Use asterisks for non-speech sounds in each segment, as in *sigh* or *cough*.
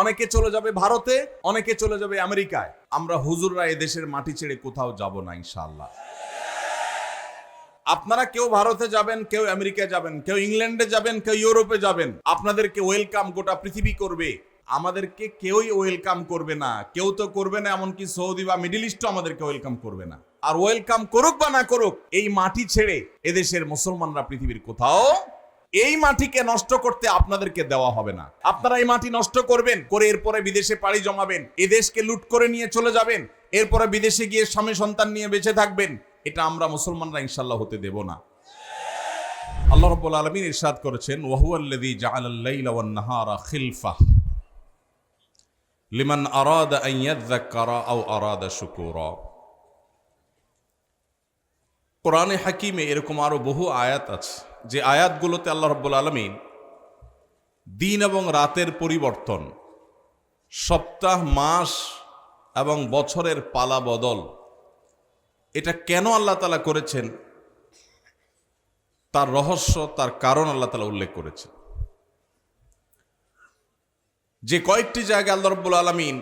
অনেকে চলে যাবে ভারতে, অনেকে চলে যাবে আমেরিকায়। আমরা হুজুররা এদেশের মাটি ছেড়ে কোথাও যাব না, ইনশাআল্লাহ। আপনারা কেউ ভারতে যাবেন, কেউ আমেরিকায় যাবেন, কেউ ইংল্যান্ডে যাবেন, কেউ ইউরোপে যাবেন, আপনাদেরকে ওয়েলকাম গোটা পৃথিবী করবে। আমাদেরকে কেউই ওয়েলকাম করবে না, কেউ তো করবে না, এমনকি সৌদি বা মিডিল ইস্টও আমাদেরকে ওয়েলকাম করবে না। আর ওয়েলকাম করুক বা না করুক, এই মাটি ছেড়ে এদেশের মুসলমানরা পৃথিবীর কোথাও এই মাটিকে নষ্ট করতে আপনাদেরকে দেওয়া হবে না। আপনারা এই মাটি নষ্ট করবেন, করে এরপরে বিদেশে পাড়ি জমাবেন এদেশকে লুট করে নিয়ে চলে যাবেন, এরপরে বিদেশে গিয়ে স্বামী সন্তান নিয়ে বেঁচে থাকবেন, এটা আমরা মুসলমানরা ইনশাল্লাহ হতে দেব না। আল্লাহ রাব্বুল আলামিন ইরশাদ করেছেন, ওয়াহুয়াল্লাযী জাআলাল লাইলা ওয়ান নাহারা খিলফা লিমান আরাদা আন ইয়াযাক্কারা আও আরাদা শুকুরা। কোরআনে হাকিমে এরকম আরও বহু আয়াত আছে। যে আয়াতগুলোতে আল্লাহ রাব্বুল আলামিন দিন এবং রাতের পরিবর্তন, সপ্তাহ, মাস এবং বছরের পালা বদল, এটা কেন আল্লাহ তালা করেছেন? তার রহস্য, তার কারণ আল্লাহ তালা উল্লেখ করেছেন। যে কয়েকটি জায়গায় আল্লাহ রব্বুল আলমিন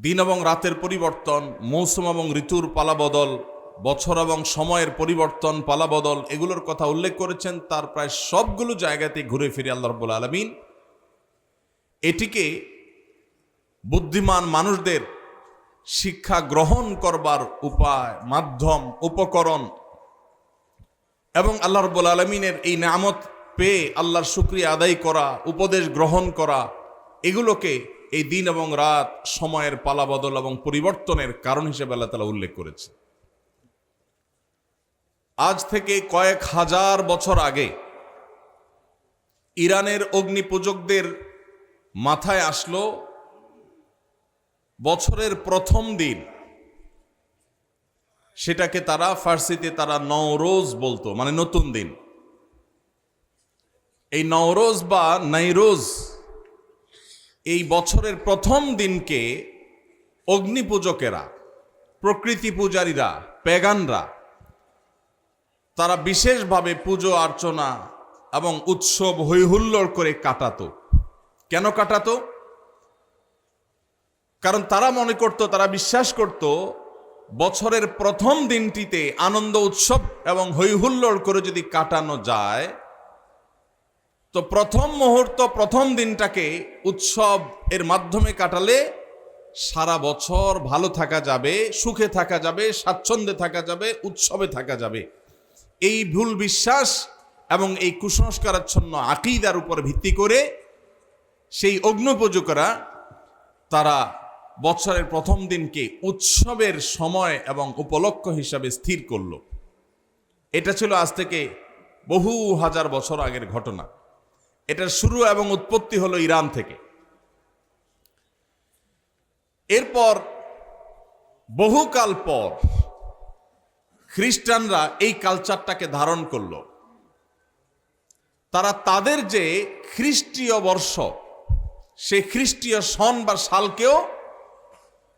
দিন এবং রাতের পরিবর্তন, মৌসুম এবং ঋতুর পালাবদল বছর এবং সময়ের পরিবর্তন, পালাবদল এগুলোর কথা উল্লেখ করেছেন। তার প্রায় সবগুলো জায়গাতে ঘুরে ফিরে আল্লাহ রব্বুল আলমিন। এটিকে বুদ্ধিমান মানুষদের শিক্ষা গ্রহণ করবার উপায়, মাধ্যম, উপকরণ এবং আল্লাহ রব্বুল আলমিনের এই নামত পেয়ে আল্লাহর শুক্রিয়া আদায় করা, উপদেশ গ্রহণ করা, এগুলোকে এই দিন এবং রাত সময়ের পালাবদল এবং পরিবর্তনের কারণ হিসেবে আল্লাহ তালা উল্লেখ করেছে আজ থেকে কয়েক হাজার বছর আগে ইরানের অগ্নি পূজকদের মাথায় আসলো বছরের প্রথম দিন। সেটাকে তারা ফার্সিতে তারা নওরোজ বলতো মানে নতুন দিন। এই নওরোজ বা নাইরোজ এই বছরের প্রথম দিনকে অগ্নি পূজকেরা প্রকৃতি পূজারীরা পেগানরা তারা বিশেষভাবে পুজো, অর্চনা এবং উৎসব হৈহুল্লোড় করে কাটাতো। কেন কাটাতো? কারণ তারা মনে করত, তারা বিশ্বাস করত, বছরের প্রথম দিনটিতে আনন্দ উৎসব এবং হৈহুল্লোড় করে যদি কাটানো যায়, তো প্রথম মুহূর্ত, প্রথম দিনটাকে উৎসব এর মাধ্যমে কাটালে সারা বছর ভালো থাকা যাবে, সুখে থাকা যাবে, স্বাচ্ছন্দ্যে থাকা যাবে, উৎসবে থাকা যাবে। এই ভুল বিশ্বাস এবং এই কুসংস্কারাচ্ছন্ন আকিদার উপর ভিত্তি করে সেই অগ্নপূজকরা তারা বছরের প্রথম দিনকে উৎসবের সময় এবং উপলক্ষ হিসাবে স্থির করল। এটা ছিল আজ থেকে বহু হাজার বছর আগের ঘটনা। এটার শুরু এবং উৎপত্তি হলো ইরান থেকে। এরপর বহুকাল পর খ্রিস্টানরা এই কালচারটাকে ধারণ করল। তারা তাদের যে খ্রিস্টীয় বর্ষ, সেই খ্রিস্টীয় সন বা সালকেও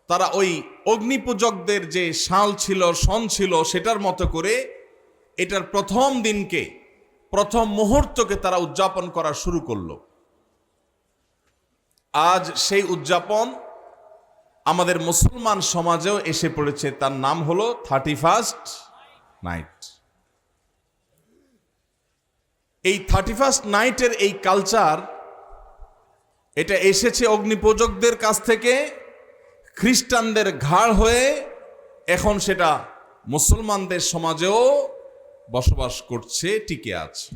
তারা ওই অগ্নিপূজকদের যে সাল ছিল সন ছিল, সেটার মতো করে এটার প্রথম দিনকে, প্রথম মুহূর্তকে তারা উদযাপন করা শুরু করল। আজ সেই উদযাপন আমাদের মুসলমান সমাজেও এসে পড়েছে। তার নাম হলো থার্টি ফার্স্ট নাইট এই থার্টি ফার্স্ট নাইটের এই কালচার এটা এসেছে অগ্নিপূজকদের কাছ থেকে, খ্রিস্টানদের ঘাড় হয়ে এখন সেটা মুসলমানদের সমাজেও বসবাস করছে, টিকে আছে।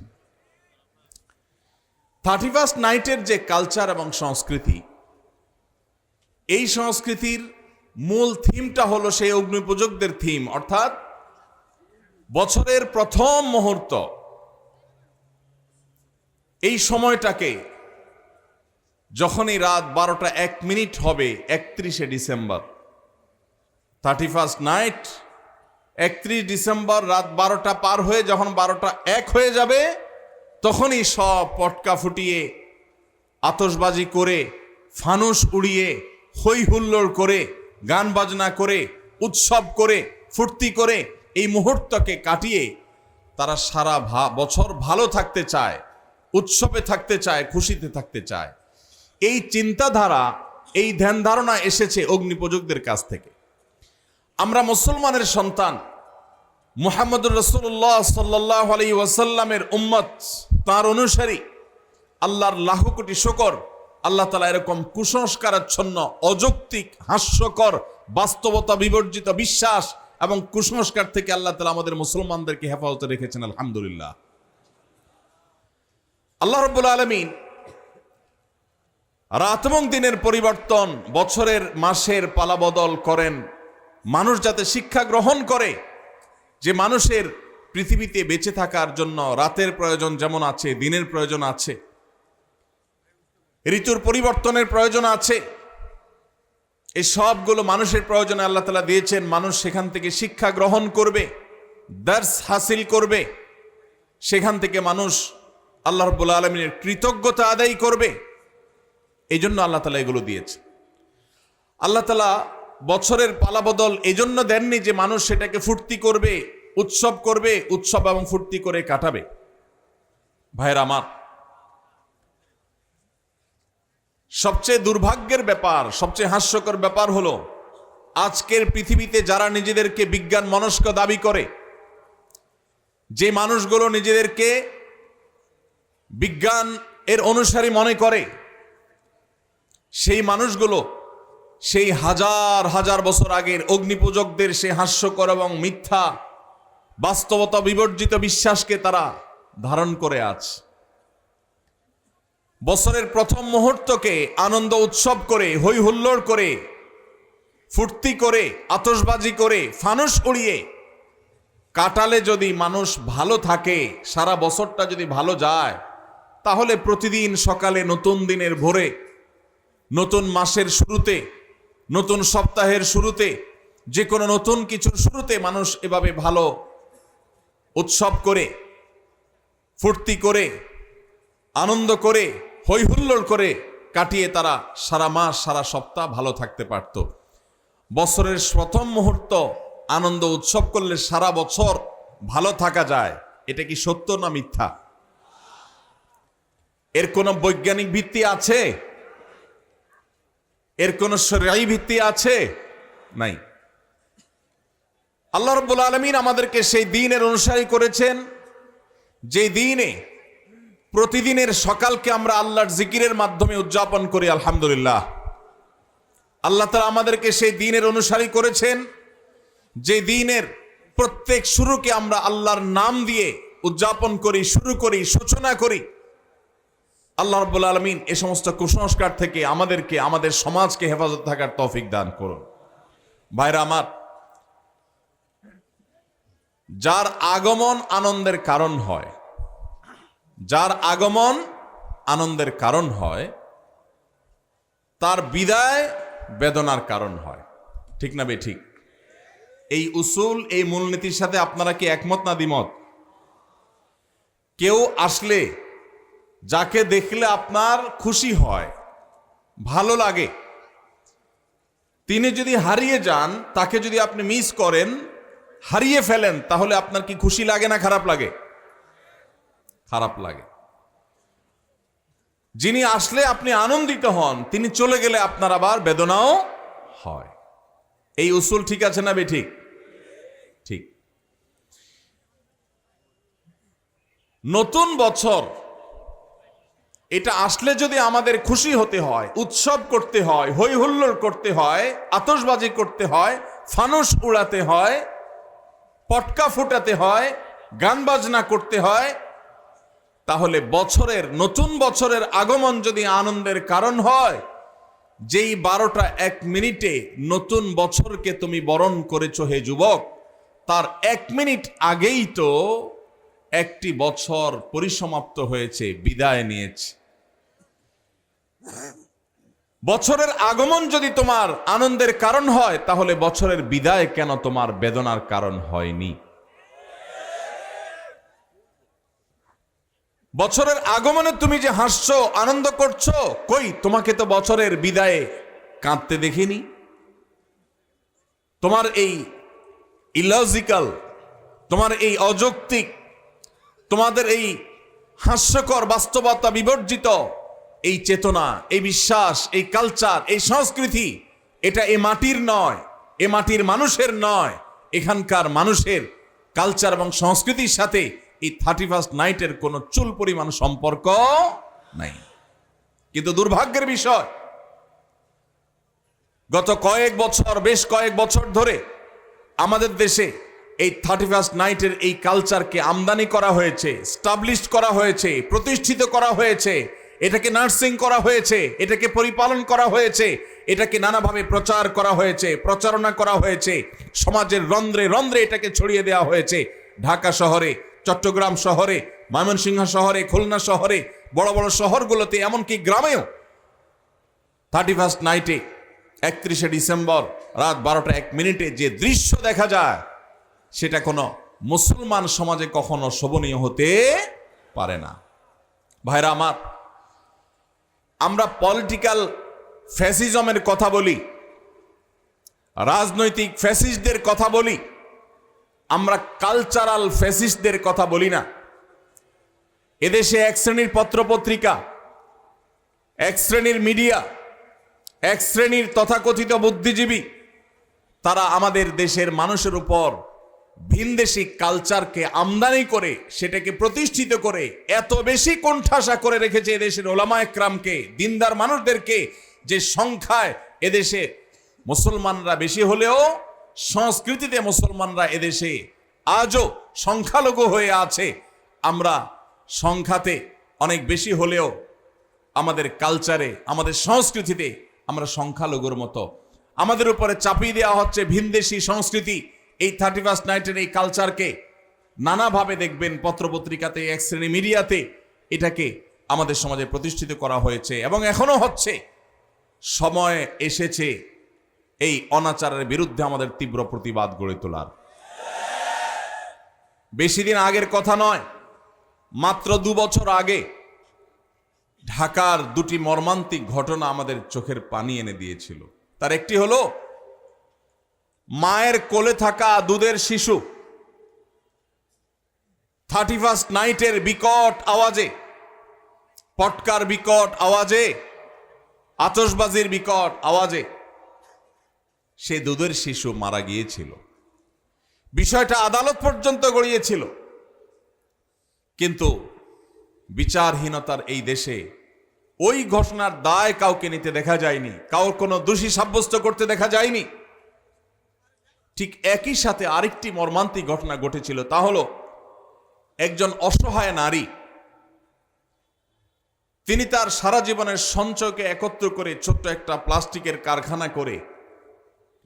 থার্টি ফার্স্ট নাইটের যে কালচার এবং সংস্কৃতি, এই সংস্কৃতির মূল থিমটা হলো সেই অগ্নিপূজকদের থিম অর্থাৎ বছরের প্রথম মুহূর্ত। এই সময়টাকে যখনই রাত বারোটা এক মিনিট হবে, একত্রিশে ডিসেম্বর। থার্টি ফার্স্ট নাইট একত্রিশ ডিসেম্বর রাত বারোটা পার হয়ে যখন বারোটা এক হয়ে যাবে, তখনই সব পটকা ফুটিয়ে আতসবাজি করে, ফানুস উড়িয়ে হই হুল্লোড় করে, গান বাজনা করে, উৎসব করে, ফুর্তি করে এই মুহূর্তকে কাটিয়ে তারা সারা বছর ভালো থাকতে চায়, উৎসবে থাকতে চায়, খুশিতে থাকতে চায়। এই চিন্তাধারা, এই ধ্যান ধারণা এসেছে অগ্নিপূজকদের কাছ থেকে। আমরা মুসলমানের সন্তান, মুহাম্মদুর রসুল্লাহ সাল্লাহ আলী ওয়াসাল্লামের উম্মত, তার অনুসারী, আল্লাহর লাখ কোটি শকর, আল্লাহ তালা এরকম কুসংস্কারাচ্ছন্ন, অযৌক্তিক, হাস্যকর, বাস্তবতা বিবর্জিত বিশ্বাস এবং কুসংস্কার থেকে আল্লাহ তালা আমাদের মুসলমানদেরকে হেফাজতে রেখেছেন, আলহামদুলিল্লাহ। আল্লাহ রব্বুল আলমিন রাত এবং দিনের পরিবর্তন, বছরের, মাসের পালাবদল করেন। মানুষ যাতে শিক্ষা গ্রহণ করে, যে মানুষের পৃথিবীতে বেঁচে থাকার জন্য রাতের প্রয়োজন যেমন আছে, দিনের প্রয়োজন আছে, ঋতুর পরিবর্তনের প্রয়োজন আছে এই সবগুলো মানুষের প্রয়োজনে আল্লাহ তালা দিয়েছেন, মানুষ সেখান থেকে শিক্ষা গ্রহণ করবে, দার্স হাসিল করবে, সেখান থেকে মানুষ আল্লাহ রব্বুল আলমিনের কৃতজ্ঞতা আদায় করবে। এই জন্য আল্লাহ তালা এগুলো দিয়েছে। আল্লাহ তালা বছরের পালাবদল এই জন্য দেননি যে মানুষ সেটাকে ফুর্তি করবে, উৎসব করবে, উৎসব এবং ফুর্তি করে কাটাবে। ভাইয়ের আমার সবচেয়ে দুর্ভাগ্যের ব্যাপার, সবচেয়ে হাস্যকর ব্যাপার হলো, আজকের পৃথিবীতে যারা নিজেদেরকে বিজ্ঞান মনস্ক দাবি করে, যে মানুষগুলো নিজেদেরকে বিজ্ঞান এর অনুসারী মনে করে, সেই মানুষগুলো সেই হাজার হাজার বছর আগের অগ্নিপূজকদের সেই হাস্যকর এবং মিথ্যা বাস্তবতা বিবর্জিত বিশ্বাসকে তারা ধারণ করে আছে বছরের প্রথম মুহূর্তকে আনন্দ উৎসব করে হই হুল্লোড় করে, ফুর্তি করে আতসবাজি করে ফানুস উড়িয়ে। কাটালে যদি মানুষ ভালো থাকে, সারা বছরটা যদি ভালো যায়, তাহলে প্রতিদিন সকালে নতুন দিনের ভোরে, নতুন মাসের শুরুতে, নতুন সপ্তাহের শুরুতে, যে কোনো নতুন কিছুর শুরুতে মানুষ এভাবে ভালো উৎসব করে, ফুর্তি করে, আনন্দ করে হৈহুল্লোড় করে কাটিয়ে তারা সারা মাস, সারা সপ্তাহ ভালো থাকতে পারত। বছরের প্রথম মুহূর্ত আনন্দ উৎসব করলে সারা বছর ভালো থাকা যায়। এটা কি সত্য না মিথ্যা? এর কোনো বৈজ্ঞানিক ভিত্তি আছে? এর কোনো শরীয়ী ভিত্তি আছে? নাই। আল্লাহ রব্বুল আলমিন আমাদেরকে সেই দিনের অনুসারী করেছেন। যে দিনে প্রতিদিনের সকালকে আমরা আল্লাহর জিকিরের মাধ্যমে উদযাপন করি, আলহামদুলিল্লাহ। আল্লাহ তালা আমাদেরকে সেই দিনের অনুসারী করেছেন, যে দিনের প্রত্যেক শুরুকে আমরা আল্লাহর নাম দিয়ে উদযাপন করি, শুরু করি, সূচনা করি। আল্লাহ রব্বুল আলমিন এ সমস্ত কুসংস্কার থেকে আমাদেরকে, আমাদের সমাজকে হেফাজত থাকার তৌফিক দান করুন। ভাইরা আমার, যার আগমন আনন্দের কারণ হয় যার আগমন আনন্দের কারণ হয়, তার বিদায় বেদনার কারণ হয়। ঠিক না বে ঠিক? এই উসুল, এই মূলনীতির সাথে আপনারা কি একমত না দ্বিমত? কেউ আসলে যাকে দেখলে আপনার খুশি হয়, ভালো লাগে, তিনি যদি হারিয়ে যান, তাকে যদি আপনি মিস করেন, হারিয়ে ফেলেন, তাহলে আপনার কি খুশি লাগে না খারাপ লাগে? খারাপ লাগে। যিনি আসলে আপনি আনন্দিত হন, তিনি চলে গেলে আপনার আবার বেদনাও হয়। এই উসুল ঠিক আছে না বে ঠিক। নতুন বছর, এটা আসলে যদি আমাদের খুশি হতে হয়, উৎসব করতে হয় হই হুল্লোড় করতে হয় আতসবাজি করতে হয়, ফানুস উড়াতে হয়, পটকা ফুটাতে হয়, গান বাজনা করতে হয় তাহলে বছরের, নতুন বছরের আগমন যদি আনন্দের কারণ হয়, যেই বারোটা এক মিনিটে নতুন বছরকে তুমি বরণ করেছ হে যুবক, তার এক মিনিট আগেই তো একটি বছর পরিসমাপ্ত হয়েছে, বিদায় নিয়েছে। বছরের আগমন যদি তোমার আনন্দের কারণ হয়, তাহলে বছরের বিদায় কেন তোমার বেদনার কারণ হয়নি? বছরের আগমনে তুমি যে হাসছো, আনন্দ করছ, কই? তোমাকে তো বছরের বিদায়ে কাঁদতে দেখিনি। তোমার এই ইলজিক্যাল তোমার এই অযৌক্তিক, তোমাদের এই হাস্যকর বাস্তবতা বিবর্জিত, এই চেতনা, এই বিশ্বাস, এই কালচার এই সংস্কৃতি, এটা এ মাটির নয়, এ মাটির মানুষের নয়, এখানকার মানুষের কালচার এবং সংস্কৃতির সাথে এই থার্টি ফার্স্ট নাইটের কোনো চুল পরিমাণ সম্পর্ক নাই। কিন্তু দুর্ভাগ্যের বিষয়, গত কয়েক বছর, বেশ কয়েক বছর ধরে আমাদের দেশে এই থার্টি ফার্স্ট নাইটের এই কালচারকে আমদানি করা হয়েছে স্টাবলিশ করা হয়েছে, প্রতিষ্ঠিত করা হয়েছে, এটাকে নার্সিং করা হয়েছে, এটাকে পরিপালন করা হয়েছে, এটাকে নানাভাবে প্রচার করা হয়েছে, প্রচারণা করা হয়েছে, সমাজের রন্ধ্রে রন্ধ্রে এটাকে ছড়িয়ে দেওয়া হয়েছে। ঢাকা শহরে চট্টগ্রাম শহরে, ময়মনসিংহ শহরে, খুলনা শহরে, বড় বড় শহরগুলোতে, এমনকি গ্রামেও থার্টি ফার্স্ট নাইটে একত্রিশে ডিসেম্বর রাত বারোটা এক মিনিটে যে দৃশ্য দেখা যায়, সেটা কোনো মুসলমান সমাজে কখনো শোভনীয় হতে পারে না। ভাইরা আমার, আমরা পলিটিক্যাল ফ্যাসিজমের কথা বলি, রাজনৈতিক ফ্যাসিস্টদের কথা বলি আমরা কালচারাল ফ্যাসিস্টদের কথা বলি না। এদেশে এক শ্রেণির পত্রপত্রিকা, এক শ্রেণির মিডিয়া, এক শ্রেণির তথাকথিত বুদ্ধিজীবী, তারা আমাদের দেশের মানুষের উপর ভিনদেশি কালচারকে আমদানি করে, সেটাকে প্রতিষ্ঠিত করে, এত বেশি কোণঠাসা করে রেখেছে এদেশের ওলামা একরামকে, দিনদার মানুষদেরকে, যে সংখ্যায় এদেশে মুসলমানরা বেশি হলেও সংস্কৃতিতে মুসলমানরা এদেশে আজও সংখ্যালঘু হয়ে আছে। আমরা সংখ্যাতে অনেক বেশি হলেও আমাদের কালচারে আমাদের সংস্কৃতিতে আমরা সংখ্যালঘুর মতো। আমাদের উপরে চাপিয়ে দেওয়া হচ্ছে ভিনদেশি সংস্কৃতি। এই থার্টি ফার্স্ট নাইটের এই কালচারকে নানাভাবে দেখবেন পত্রপত্রিকাতে, এক শ্রেণি মিডিয়াতে। এটাকে আমাদের সমাজে প্রতিষ্ঠিত করা হয়েছে এবং এখনও হচ্ছে। সময় এসেছে এই অনাচারের বিরুদ্ধে আমাদের তীব্র প্রতিবাদ গড়ে তোলার। বেশি দিন আগের কথা নয়, মাত্র দু বছর আগে ঢাকার দুটি মর্মান্তিক ঘটনা আমাদের চোখের পানি এনে দিয়েছিল। তার একটি হলো, মায়ের কোলে থাকা দুধের শিশু থার্টি ফার্স্ট নাইটের বিকট আওয়াজে, পটকার বিকট আওয়াজে আতসবাজির বিকট আওয়াজে সে দুধের শিশু মারা গিয়েছিল। বিষয়টা আদালত পর্যন্ত গড়িয়েছিল। কিন্তু বিচারহীনতার এই দেশে ওই ঘটনার দায় কাউকে নিতে দেখা যায়নি, কাউর কোনো দোষী সাব্যস্ত করতে দেখা যায়নি। ঠিক একই সাথে আরেকটি মর্মান্তিক ঘটনা ঘটেছিল, তা হলো একজন অসহায় নারী, তিনি তার সারা জীবনের সঞ্চয়কে একত্র করে ছোট্ট একটা প্লাস্টিকের কারখানা করে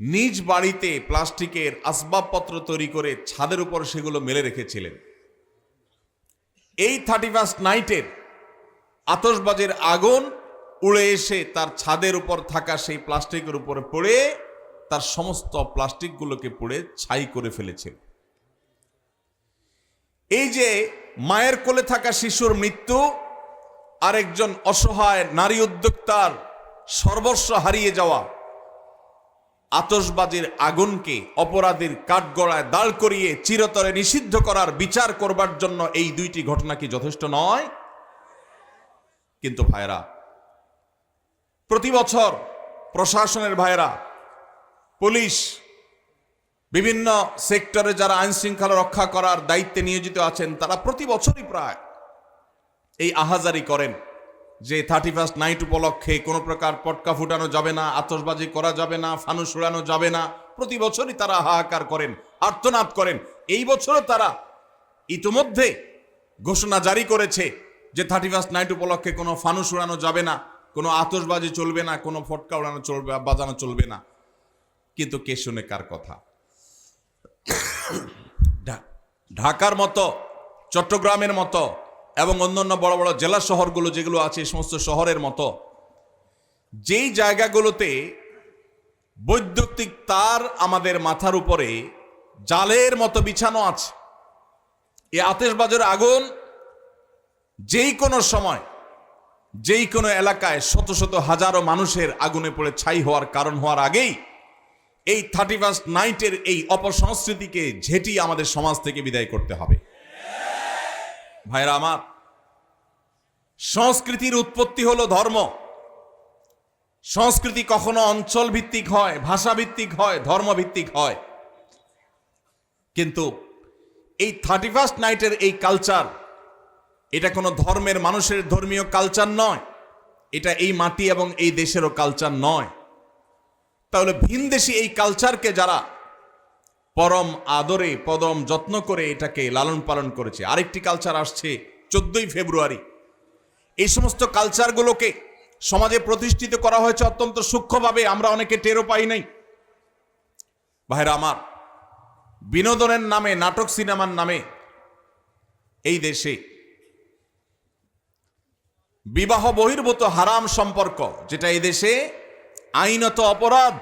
নিজ বাড়িতে প্লাস্টিকের আসবাবপত্র তৈরি করে ছাদের উপর সেগুলো মেলে রেখেছিলেন। এই থার্টি ফার্স্ট নাইটের আতসবাজের আগুন উড়ে এসে তার ছাদের উপর থাকা সেই প্লাস্টিকের উপরে পড়ে তার সমস্ত প্লাস্টিকগুলোকে পড়ে ছাই করে ফেলেছিল এই যে মায়ের কোলে থাকা শিশুর মৃত্যু, আরেকজন অসহায় নারী উদ্যোক্তার সর্বস্ব হারিয়ে যাওয়া আতসবাজির আগুনকে অপরাধীর কাঠগড়ায় দাঁড় করিয়ে চিরতরে নিষিদ্ধ করার বিচার করবার জন্য এই দুইটি ঘটনা কি যথেষ্ট নয়? কিন্তু ভাইরা প্রতি বছর প্রশাসনের ভাইরা পুলিশ, বিভিন্ন সেক্টরে যারা আইন শৃঙ্খলা রক্ষা করার দায়িত্বে নিয়োজিত আছেন, তারা প্রতি বছরই প্রায় এই আহাজারি করেন। যে থার্টি ফার্স্ট নাইট উপলক্ষে কোনো প্রকার পটকা ফুটানো যাবে না আতসবাজি করা যাবে না, ফানুস উড়ানো যাবে না। প্রতি বছরই তারা হাহাকার করেন, আর্তনাদ করেন। এই বছরও তারা ইতোমধ্যে ঘোষণা জারি করেছে যে থার্টি ফার্স্ট নাইট উপলক্ষে কোনো ফানুস উড়ানো যাবে না, কোনো আতসবাজি চলবে না, কোনো ফটকা উড়ানো চলবে, বাজানো চলবে না। কিন্তু কে শুনে কার কথা? *coughs* ঢাকার মতো, চট্টগ্রামের মতো এবং অন্যান্য বড় বড় জেলা শহরগুলো যেগুলো আছে, এই সমস্ত শহরের মতো, যেই জায়গাগুলোতে বৈদ্যুতিক তার আমাদের মাথার উপরে জালের মতো বিছানো আছে, এই আতেশবাজের আগুন যেই কোনো সময়, যেই কোনো এলাকায় শত শত হাজারো মানুষের আগুনে পড়ে ছাই হওয়ার কারণ হওয়ার আগেই এই থার্টি ফার্স্ট নাইটের এই অপসংস্কৃতিকে ঝেঁটিয়ে আমাদের সমাজ থেকে বিদায় করতে হবে। ভাইরা আমার, সংস্কৃতির উৎপত্তি হলো ধর্ম। সংস্কৃতি কখনো অঞ্চল ভিত্তিক হয় ভাষা ভিত্তিক হয় ধর্ম ভিত্তিক হয়। কিন্তু এই থার্টি ফার্স্ট নাইটের এই কালচার, এটা কোনো ধর্মের মানুষের ধর্মীয় কালচার নয়, এটা এই মাটি এবং এই দেশেরও কালচার নয়। তাহলে ভিনদেশি এই কালচারকে যারা পরম আদরে, পদম যত্ন করে এটাকে লালন পালন করেছে। আরেকটি কালচার আসছে চোদ্দই ফেব্রুয়ারি। এই সমস্ত কালচারগুলোকে সমাজে প্রতিষ্ঠিত করা হয়েছে অত্যন্ত সূক্ষ্মভাবে, আমরা অনেকে টেরও পাই নাই। ভাইরা আমার, বিনোদনের নামে, নাটক সিনেমার নামে এই দেশে বিবাহ বহির্ভূত হারাম সম্পর্ক, যেটা এই দেশে আইনত অপরাধ।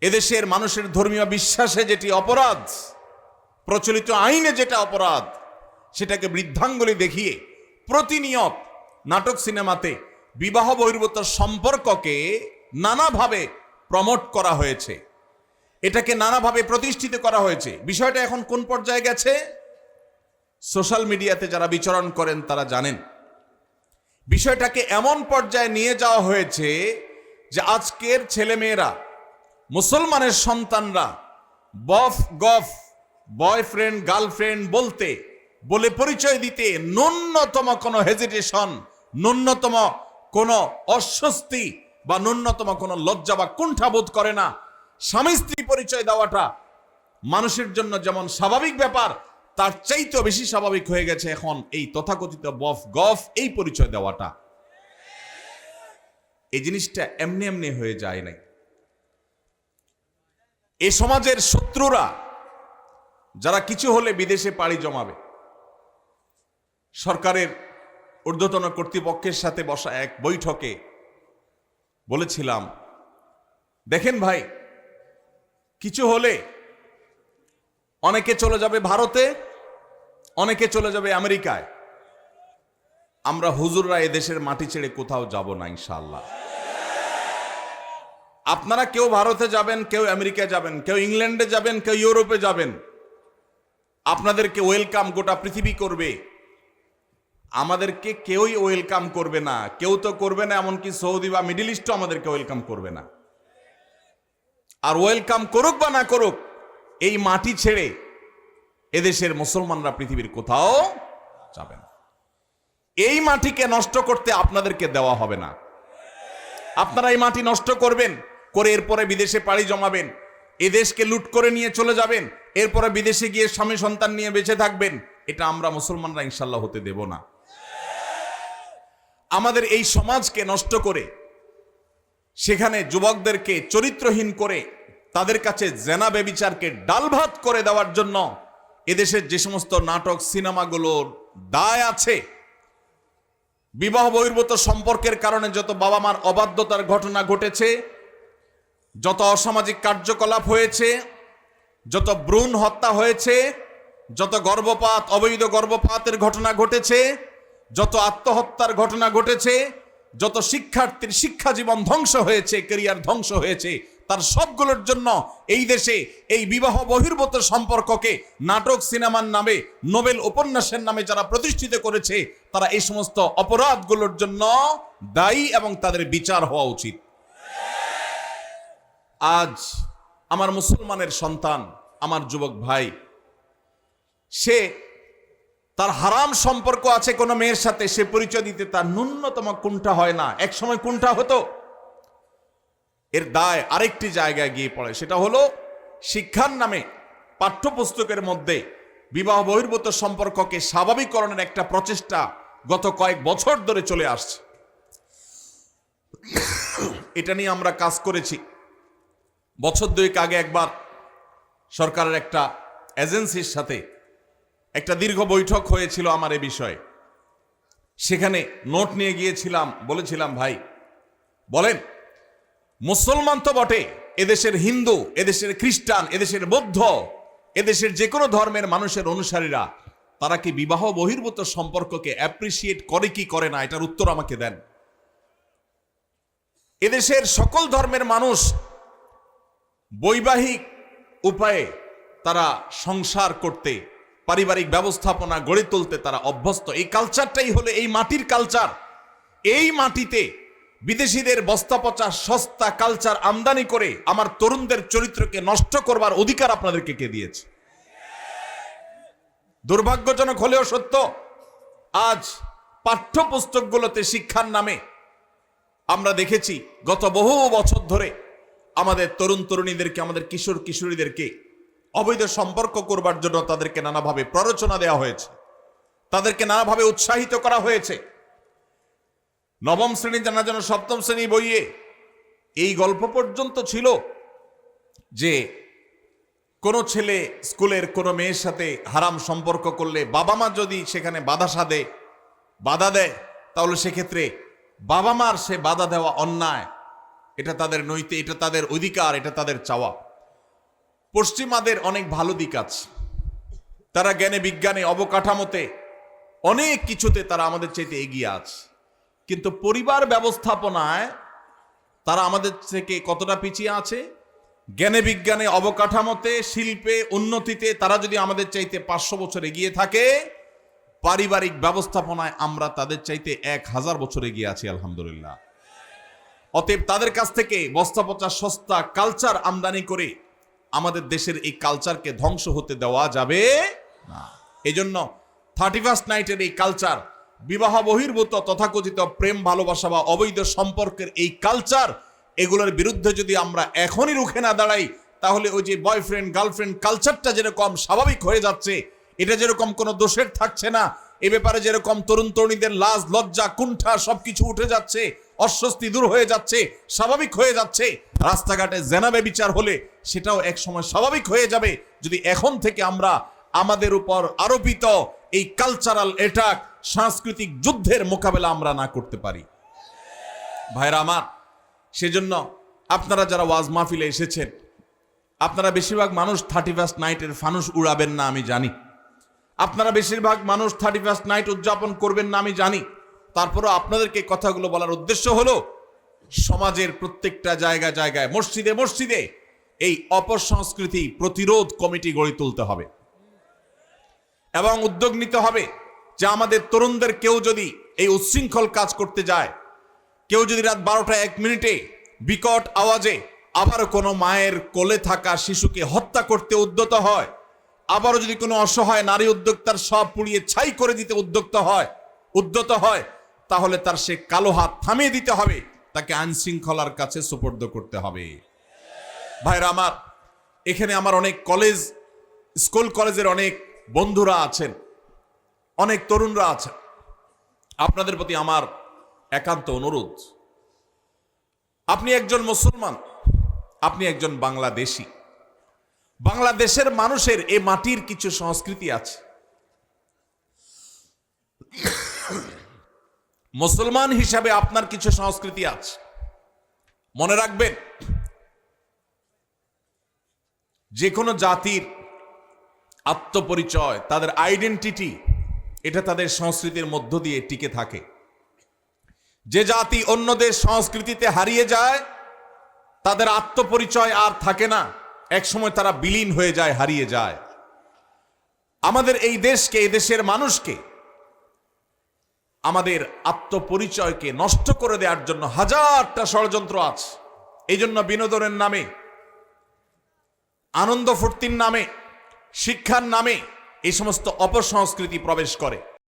এদেশের মানুষের ধর্মীয় বিশ্বাসে যেটি অপরাধ, প্রচলিত আইনে যেটা অপরাধ, সেটাকে বৃদ্ধাঙ্গুলি দেখিয়ে প্রতিনিয়ত নাটক সিনেমাতে বিবাহ বহির্ভূত সম্পর্ককে নানাভাবে প্রমোট করা হয়েছে। এটাকে নানাভাবে প্রতিষ্ঠিত করা হয়েছে। বিষয়টা এখন কোন পর্যায়ে গেছে? সোশ্যাল মিডিয়াতে যারা বিচরণ করেন তারা জানেন। বিষয়টাকে এমন পর্যায়ে নিয়ে যাওয়া হয়েছে যে আজকের ছেলেমেয়েরা মুসলমানের সন্তানরা বফ গফ, বয়ফ্রেন্ড, গার্লফ্রেন্ড বলতে, বলে পরিচয় দিতে ন্যূনতম কোনো হেজিটেশন ন্যূনতম কোনো অস্বস্তি বা ন্যূনতম কোনো লজ্জা বা কুণ্ঠাবোধ করে না। স্বামী স্ত্রী পরিচয় দেওয়াটা মানুষের জন্য যেমন স্বাভাবিক ব্যাপার, তার চাইতেও বেশি স্বাভাবিক হয়ে গেছে এখন এই তথাকথিত বফ গফ, এই পরিচয় দেওয়াটা। এই জিনিসটা এমনি এমনি হয়ে যায় নাই। এ সমাজের শত্রুরা যারা কিছু হলে বিদেশে পাড়ি জমাবে। সরকারের ঊর্ধ্বতন কর্তৃপক্ষের সাথে বসা এক বৈঠকে বলেছিলাম, দেখেন ভাই, কিছু হলে অনেকে চলে যাবে ভারতে, অনেকে চলে যাবে আমেরিকায়। আমরা হুজুররা এদেশের মাটি ছেড়ে কোথাও যাব না ইনশাল্লাহ আপনারা কেউ ভারতে যাবেন, কেউ আমেরিকায় যাবেন, কেউ ইংল্যান্ডে যাবেন, কেউ ইউরোপে যাবেন। আপনাদেরকে ওয়েলকাম গোটা পৃথিবী করবে। আমাদেরকে কেউই ওয়েলকাম করবে না। কেউ তো করবে না, এমনকি সৌদি বা মিডিল ইস্টও আমাদেরকে ওয়েলকাম করবে না। আর ওয়েলকাম করুক বা না করুক, এই মাটি ছেড়ে এদেশের মুসলমানরা পৃথিবীর কোথাও যাবে না। এই মাটিকে নষ্ট করতে আপনাদেরকে দেওয়া হবে না। আপনারা এই মাটি নষ্ট করবেন করে এরপরে বিদেশে পাড়ি জমাবেন, এ দেশকে লুট করে নিয়ে চলে যাবেন, এরপরে বিদেশে গিয়ে স্বামী সন্তান নিয়ে বেঁচে থাকবেন, এটা আমরা মুসলমানরা ইনশাল্লাহ হতে দেব না। আমাদের এই সমাজকে নষ্ট করে, সেখানে যুবকদেরকে চরিত্রহীন করে, তাদের কাছে জেনা বেবিচারকে ডালভাত করে দেওয়ার জন্য এদেশের যে সমস্ত নাটক সিনেমাগুলোর দায় আছে। বিবাহ বহির্ভূত সম্পর্কের কারণে যত বাবা মার অবাধ্যতার ঘটনা ঘটেছে যত অসামাজিক কার্যকলাপ হয়েছে, যত ভ্রূণ হত্যা হয়েছে, যত গর্ভপাত, অবৈধ গর্ভপাতের ঘটনা ঘটেছে, যত আত্মহত্যার ঘটনা ঘটেছে, যত শিক্ষার্থীর শিক্ষা জীবন ধ্বংস হয়েছে কেরিয়ার ধ্বংস হয়েছে, তার সবগুলোর জন্য এই দেশে এই বিবাহ বহির্ভূত সম্পর্ককে নাটক সিনেমার নামে, নোবেল উপন্যাসের নামে যারা প্রতিষ্ঠিত করেছে, তারা এই সমস্ত অপরাধগুলোর জন্য দায়ী এবং তাদের বিচার হওয়া উচিত। আজ আমার মুসলমানের সন্তান, আমার যুবক ভাই, সে তার হারাম সম্পর্ক আছে কোনো মেয়ের সাথে, সে পরিচয় দিতে তার ন্যূনতম কোনটা হয় না? এক সময় কোনটা হতো? এর দায় আরেকটি জায়গায় গিয়ে পড়ে, সেটা হলো শিক্ষার নামে পাঠ্যপুস্তকের মধ্যে বিবাহ বহির্ভূত সম্পর্ককে স্বাভাবিকরণের একটা প্রচেষ্টা গত কয়েক বছর ধরে চলে আসছে। এটা নিয়ে আমরা কাজ করেছি। বছর দুয়েক আগে একবার সরকারের একটা এজেন্সির সাথে একটা দীর্ঘ বৈঠক হয়েছিল আমার এ বিষয়ে। সেখানে নোট নিয়ে গিয়েছিলাম, বলেছিলাম, ভাই, বলেন, মুসলমান তো বটে, এদেশের হিন্দু, এদেশের খ্রিস্টান, এদেশের বৌদ্ধ, এদেশের যে কোনো ধর্মের মানুষের অনুসারীরা, তারা কি বিবাহ বহির্ভূত সম্পর্ককে অ্যাপ্রিসিয়েট করে কি করে না? এটার উত্তর আমাকে দেন। এদেশের সকল ধর্মের মানুষ বৈবাহিক উপায়ে তারা সংসার করতে, পারিবারিক ব্যবস্থাপনা গড়ে তুলতে তারা অভ্যস্ত। এই কালচারটাই হলো এই মাটির কালচার এই মাটিতে বিদেশিদের বস্তা পচা সস্তা কালচার আমদানি করে আমার তরুণদের চরিত্রকে নষ্ট করবার অধিকার আপনাদেরকে কে দিয়েছে? দুর্ভাগ্যজনক হলেও সত্য, আজ পাঠ্যপুস্তকগুলোতে শিক্ষার নামে আমরা দেখেছি, গত বহু বছর ধরে আমাদের তরুণ তরুণীদেরকে, আমাদের কিশোর কিশোরীদেরকে অবৈধ সম্পর্ক করবার জন্য তাদেরকে নানাভাবে প্ররোচনা দেওয়া হয়েছে। তাদেরকে নানাভাবে উৎসাহিত করা হয়েছে। নবম শ্রেণি জানা যেন সপ্তম শ্রেণি বইয়ে এই গল্প পর্যন্ত ছিল যে কোনো ছেলে স্কুলের কোনো মেয়ের সাথে হারাম সম্পর্ক করলে বাবা মা যদি সেখানে বাধা সাধে, বাধা দেয়, তাহলে সেক্ষেত্রে বাবা মার সে বাধা দেওয়া অন্যায়। এটা তাদের নৈতে, এটা তাদের অধিকার, এটা তাদের চাওয়া। পশ্চিমাদের অনেক ভালো দিক আছে। তারা জ্ঞানে, বিজ্ঞানে, অবকাঠামোতে অনেক কিছুতে তারা আমাদের চাইতে এগিয়ে আছে। কিন্তু পরিবার ব্যবস্থাপনায় তারা আমাদের থেকে কতটা পিছিয়ে আছে? জ্ঞানে, বিজ্ঞানে, অবকাঠামোতে, শিল্পে, উন্নতিতে তারা যদি আমাদের চাইতে পাঁচশো বছর এগিয়ে থাকে, পারিবারিক ব্যবস্থাপনায় আমরা তাদের চাইতে এক হাজার বছর এগিয়ে আছি, আলহামদুলিল্লাহ। অতএব তাদের কাছ থেকে বস্তা পচা সস্তা কালচার আমদানি করে আমাদের দেশের এই কালচারকে ধ্বংস হতে দেওয়া যাবে না। জন্য থার্টি ফার্স্ট নাইটের এই কালচার বিবাহ বহির্ভূত তথাকথিত প্রেম, ভালোবাসা বা অবৈধ সম্পর্কের এই কালচার এগুলোর বিরুদ্ধে যদি আমরা এখনই রুখে না দাঁড়াই, তাহলে ওই যে বয়ফ্রেন্ড গার্লফ্রেন্ড কালচারটা যেরকম স্বাভাবিক হয়ে যাচ্ছে, এটা যেরকম কোনো দোষের থাকছে না এ ব্যাপারে যেরকম তরুণ তরুণীদের লাজ, লজ্জা, কুণ্ঠা সবকিছু উঠে যাচ্ছে, অস্বস্তি দূর হয়ে যাচ্ছে, স্বাভাবিক হয়ে যাচ্ছে, রাস্তাঘাটে জেনাবে বিচার হলে সেটাও এক সময় স্বাভাবিক হয়ে যাবে। যদি এখন থেকে আমরা আমাদের উপর আরোপিত এই কালচারাল অ্যাটাক সাংস্কৃতিক যুদ্ধের মোকাবেলা আমরা না করতে পারি। ভাইরা আমার, সেজন্য আপনারা যারা ওয়াজ মাহফিলে এসেছেন, আপনারা বেশিরভাগ মানুষ থার্টি ফার্স্ট নাইটের ফানুস উড়াবেন না, আমি জানি। আপনারা বেশিরভাগ মানুষ থার্টি ফার্স্ট নাইট উদযাপন করবেন না, আমি জানি। তারপরও আপনাদেরকে কথাগুলো বলার উদ্দেশ্য হলো, সমাজের প্রত্যেকটা জায়গা জায়গায়, মসজিদে মসজিদে এই অপসংস্কৃতি প্রতিরোধ কমিটি গড়ে তুলতে হবে। এবং উদ্যোগ নিতে হবে যে আমাদের তরুণদের কেউ যদি এই উচ্ছৃঙ্খল কাজ করতে যায়, কেউ যদি রাত বারোটা এক মিনিটে বিকট আওয়াজে আবার কোনো মায়ের কোলে থাকা শিশুকে হত্যা করতে উদ্যত হয় আবারও যদি কোনো অসহায় নারী উদ্যোক্তার সব পুড়িয়ে ছাই করে দিতে উদ্যোক্ত হয়, উদ্যত হয়, তাহলে তার সে কালো হাত থামিয়ে দিতে হবে, তাকে আইন শৃঙ্খলার কাছে সুপর্দ করতে হবে। ভাইরা আমার, এখানে আমার অনেক কলেজ, স্কুল কলেজের অনেক বন্ধুরা আছেন, অনেক তরুণরা আছেন। আপনাদের প্রতি আমার একান্ত অনুরোধ। আপনি একজন মুসলমান, আপনি একজন বাংলাদেশি। বাংলাদেশের মানুষের এ মাটির কিছু সংস্কৃতি আছে। মুসলমান হিসাবে আপনার কিছু সংস্কৃতি আছে। মনে রাখবেন যে কোনো জাতির আত্মপরিচয়, তাদের আইডেন্টিটি এটা তাদের সংস্কৃতির মধ্য দিয়ে টিকে থাকে। যে জাতি অন্যদের সংস্কৃতিতে হারিয়ে যায়, তাদের আত্মপরিচয় আর থাকে না। একসময় তারা বিলীন হয়ে যায়, হারিয়ে যায়। আমাদের এই দেশকে, এই দেশের মানুষকে, আমাদের আত্মপরিচয়কে নষ্ট করে দেওয়ার জন্য হাজারটা ষড়যন্ত্র আছে। এই জন্য বিনোদনের নামে, আনন্দ ফুর্তির নামে, শিক্ষার নামে এই সমস্ত অপসংস্কৃতি প্রবেশ করে।